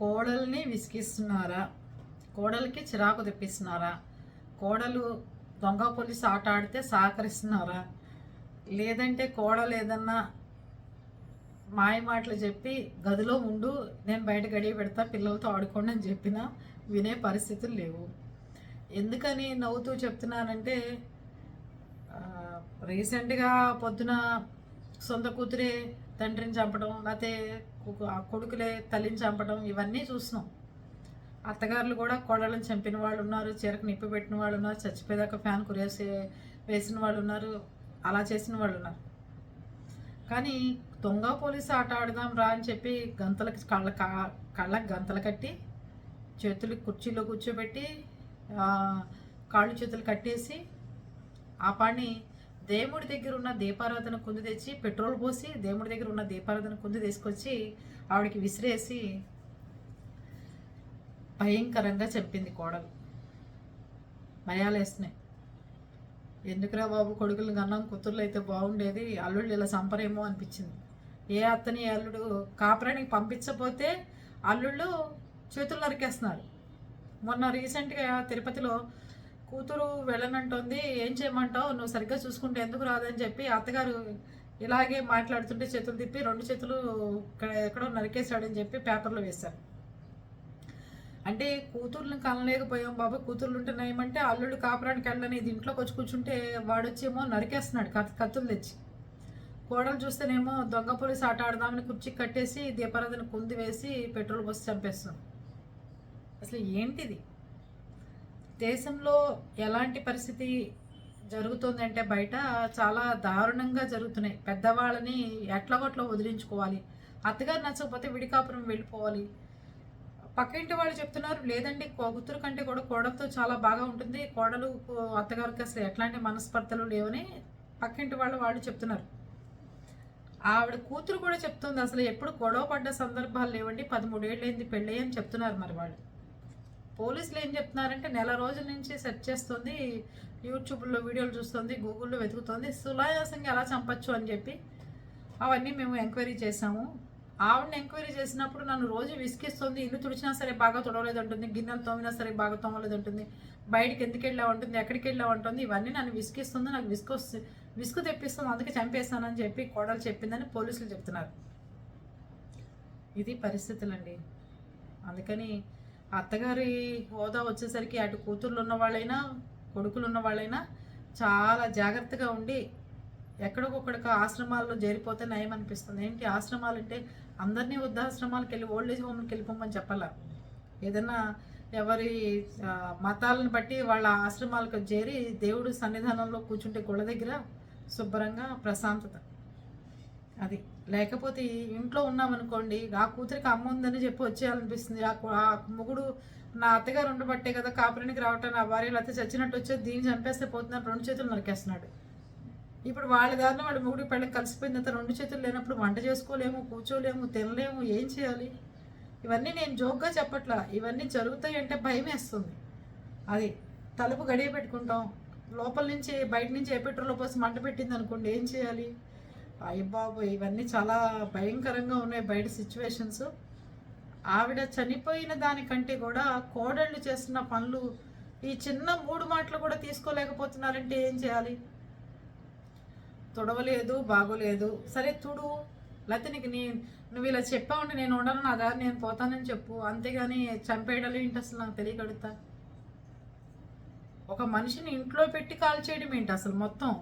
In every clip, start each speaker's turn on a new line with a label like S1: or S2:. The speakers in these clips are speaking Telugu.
S1: కోడల్ని విసిగిస్తున్నారా? కోడలికి చిరాకు తెప్పిస్తున్నారా? కోడలు దొంగ పోలీస్ ఆట ఆడితే సహకరిస్తున్నారా? లేదంటే కోడలు ఏదన్నా మాయ మాటలు చెప్పి గదిలో ఉండు నేను బయట గడియ పెడతా పిల్లలతో ఆడుకోండి అని చెప్పినా వినే పరిస్థితులు లేవు. ఎందుకని నవ్వుతూ చెప్తున్నానంటే రీసెంట్గా పొద్దున సొంత కూతురే తండ్రిని చంపడం లేకపోతే కొడుకులే తల్లిని చంపడం ఇవన్నీ చూసినాం అత్తగారులు కూడా కోడలను చంపిన వాళ్ళు ఉన్నారు చీరకు నిప్పి పెట్టిన వాళ్ళు ఉన్నారు చచ్చిపోయేదాకా ఫ్యాన్ కురేసి వేసిన వాళ్ళు ఉన్నారు అలా చేసిన వాళ్ళు ఉన్నారు. కానీ దొంగ పోలీసు ఆట ఆడదాం రా అని చెప్పి గంతలకి కళ్ళ కా- కళ్ళకి గంతలు కట్టి చేతులు కుర్చీలో కూర్చోబెట్టి కాళ్ళు చేతులు కట్టేసి ఆ పని దేవుడి దగ్గర ఉన్న దీపారాధన కుందు తెచ్చి పెట్రోల్ పోసి దేవుడి దగ్గర ఉన్న దీపారాధన కుందు తీసుకొచ్చి ఆవిడకి విసిరేసి భయంకరంగా చెప్పింది కోడలు. మయాలేస్తున్నాయి ఎందుకురా బాబు కొడుకులు కన్నాం కూతుర్లు అయితే బాగుండేది? అల్లుళ్ళు ఇలా సంపరేమో అనిపించింది. ఏ అత్తని అల్లుడు కాపురానికి పంపించకపోతే అల్లుళ్ళు చేతులు నరికేస్తున్నారు. మొన్న రీసెంట్గా తిరుపతిలో కూతురు వెళ్ళనంటుంది ఏం చేయమంటావు? నువ్వు సరిగ్గా చూసుకుంటే ఎందుకు రాదని చెప్పి అత్తగారు ఇలాగే మాట్లాడుతుంటే చేతులు తిప్పి రెండు చేతులు ఇక్కడ ఎక్కడో నరికేశాడని చెప్పి పేపర్లో వేశారు. అంటే కూతుర్ని కనలేకపోయాం బాబు కూతుర్లు ఉంటే నయమంటే అల్లుడు కాపురానికి వెళ్ళని ఇది ఇంట్లోకి వచ్చి కూర్చుంటే వాడొచ్చేమో నరికేస్తున్నాడు కత్- కత్తులు తెచ్చి. కోడలు చూస్తేనేమో దొంగ పోలీసు ఆట ఆడదామని కుర్చీ కట్టేసి దీపారాధన కుంది వేసి పెట్రోల్ పోసి చంపేస్తున్నాం అసలు ఏంటిది? దేశంలో ఎలాంటి పరిస్థితి జరుగుతుందంటే బయట చాలా దారుణంగా జరుగుతున్నాయి. పెద్దవాళ్ళని ఎట్లగొట్ల వదిలించుకోవాలి? అత్తగారు నచ్చకపోతే విడికాపురం వెళ్ళిపోవాలి. పక్కింటి వాళ్ళు చెప్తున్నారు లేదండి కూతురు కంటే కూడా కోడలతో చాలా బాగా ఉంటుంది. కోడలు అత్తగారికి అసలు ఎట్లాంటి మనస్పర్ధలు లేవని పక్కింటి వాళ్ళు వాళ్ళు చెప్తున్నారు. ఆవిడ కూతురు కూడా చెప్తుంది అసలు ఎప్పుడు గొడవ పడ్డ సందర్భాలు లేవండి. పదమూడేళ్ళైంది పెళ్ళి అని చెప్తున్నారు మరి వాళ్ళు. పోలీసులు ఏం చెప్తున్నారంటే నెల రోజుల నుంచి సెర్చ్ చేస్తుంది యూట్యూబ్లో వీడియోలు చూస్తుంది గూగుల్లో వెతుకుతుంది సులాయాసంగా ఎలా చంపచ్చు అని చెప్పి అవన్నీ మేము ఎంక్వైరీ చేసాము ఆవిడని ఎంక్వైరీ చేసినప్పుడు నన్ను రోజు విసికిస్తుంది ఇల్లు తుడిచినా సరే బాగా తుడవలేదు ఉంటుంది గిన్నెలు తోమినా సరే బాగా తోమలేదు ఉంటుంది బయటకి ఎందుకు ఉంటుంది అంటుంది ఎక్కడికి వెళ్ళావు ఇవన్నీ నన్ను విసికిస్తుంది నాకు విసుకు విసుగు తెప్పిస్తుంది అందుకే చంపేస్తానని చెప్పి కోడలు చెప్పిందని పోలీసులు చెప్తున్నారు. ఇది పరిస్థితులండి. అందుకని అత్తగారి హోదా వచ్చేసరికి అటు కూతుర్లు ఉన్న వాళ్ళైనా కొడుకులు ఉన్న వాళ్ళైనా చాలా జాగ్రత్తగా ఉండి ఎక్కడికొక్కడికి ఆశ్రమాల్లో చేరిపోతే నయం అనిపిస్తుంది. ఏంటి ఆశ్రమాలు అంటే అందరినీ వృద్ధాశ్రమాలకు వెళ్ళి ఓల్డ్ ఏజ్ హోమ్కి వెళ్ళిపోమని చెప్పాలా? ఏదన్నా ఎవరి మతాలను బట్టి వాళ్ళ ఆశ్రమాలకు చేరి దేవుడు సన్నిధానంలో కూర్చుంటే గుళ్ళ దగ్గర శుభ్రంగా ప్రశాంతత. అది. లేకపోతే ఇంట్లో ఉన్నామనుకోండి ఆ కూతురికి అమ్మ ఉందని చెప్పి వచ్చేయాలనిపిస్తుంది. ఆ కు- మొగుడు నా అత్తగారు ఉండబట్టే కదా కాపురానికి రావటం నా భార్య లేకపోతే చచ్చినట్టు వచ్చే దీన్ని చంపేస్తే పోతున్నాను రెండు చేతులు నరికేస్తున్నాడు. ఇప్పుడు వాళ్ళ దారిలో వాడి మొగుడు పెళ్ళకి కలిసిపోయిన తర్వాత రెండు చేతులు లేనప్పుడు వంట చేసుకోలేము కూర్చోలేము తినలేము ఏం చేయాలి? ఇవన్నీ నేను జోక్గా చెప్పట్లా. ఇవన్నీ జరుగుతాయి అంటే భయం వేస్తుంది. అది తలుపు గడియ పెట్టుకుంటాం. లోపల నుంచి బయట నుంచి ఏ పెట్రోల్ పోసి మంట పెట్టింది అనుకోండి ఏం చేయాలి? అయ్యబాబు ఇవన్నీ చాలా భయంకరంగా ఉన్నాయి బయట సిచ్యువేషన్స్ ఆవిడ చనిపోయిన దానికంటే కూడా కోడళ్ళు చేస్తున్న పనులు ఈ చిన్న మూడు మాటలు కూడా తీసుకోలేకపోతున్నారంటే ఏం చేయాలి? తుడవలేదు బాగోలేదు. సరే తుడు. లేకపోతే నీకు నీ నువ్వు ఇలా చెప్పావంటే నేను ఉండను నా దారి నేను పోతానని చెప్పు. అంతేగాని చంపేయడాలు ఏంటి అసలు నాకు తెలియగలుగుతా ఒక మనిషిని ఇంట్లో పెట్టి కాల్ చేయడం ఏంటి అసలు మొత్తం?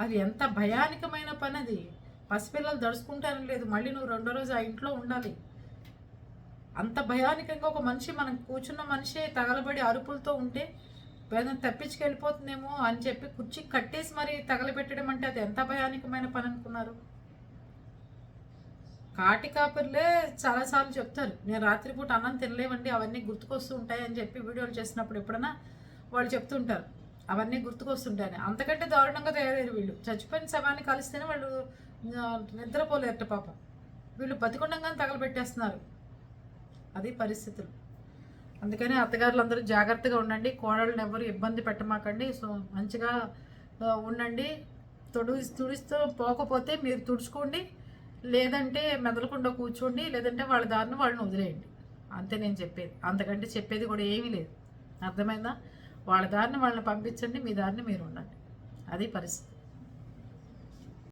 S1: అది ఎంత భయానికమైన పని అది పసిపిల్లలు దడుచుకుంటారని లేదు. మళ్ళీ నువ్వు రెండో రోజు ఆ ఇంట్లో ఉండాలి. అంత భయానికంగా ఒక మనిషి మనం కూర్చున్న మనిషి తగలబడి అరుపులతో ఉంటే ఏదైనా తప్పించుకెళ్ళిపోతుందేమో అని చెప్పి కుర్చీ కట్టేసి మరి తగలబెట్టడం అంటే అది ఎంత భయానికమైన పని అనుకున్నారు? కాటి కాపర్లే చాలాసార్లు చెప్తారు. నేను రాత్రిపూట అన్నం తినలేవండి అవన్నీ గుర్తుకొస్తూ ఉంటాయి అని చెప్పి వీడియోలు చేసినప్పుడు ఎప్పుడైనా వాళ్ళు చెప్తుంటారు అవన్నీ గుర్తుకొస్తుంటాయి అంతకంటే దారుణంగా తయారయ్యారు వీళ్ళు. చచ్చిపోయిన శవాన్ని కలిస్తేనే వాళ్ళు నిద్రపోలేరట పాపం. వీళ్ళు బతికుండంగానే తగలబెట్టేస్తున్నారు. అది పరిస్థితులు. అందుకని అత్తగారులు అందరూ జాగ్రత్తగా ఉండండి. కోడళ్ళని ఎవరు ఇబ్బంది పెట్టమాకండి. సో మంచిగా ఉండండి. తొడు తుడిస్తూ పోకపోతే మీరు తుడుచుకోండి. లేదంటే మెదలకుండా కూర్చోండి. లేదంటే వాళ్ళ దారిని వాళ్ళని వదిలేయండి. అంతే నేను చెప్పేది. అంతకంటే చెప్పేది కూడా ఏమీ లేదు. అర్థమైందా? వాళ్ళ దారిని వాళ్ళని పంపించండి మీ దారిని మీరు ఉండండి. అది పరిస్థితి.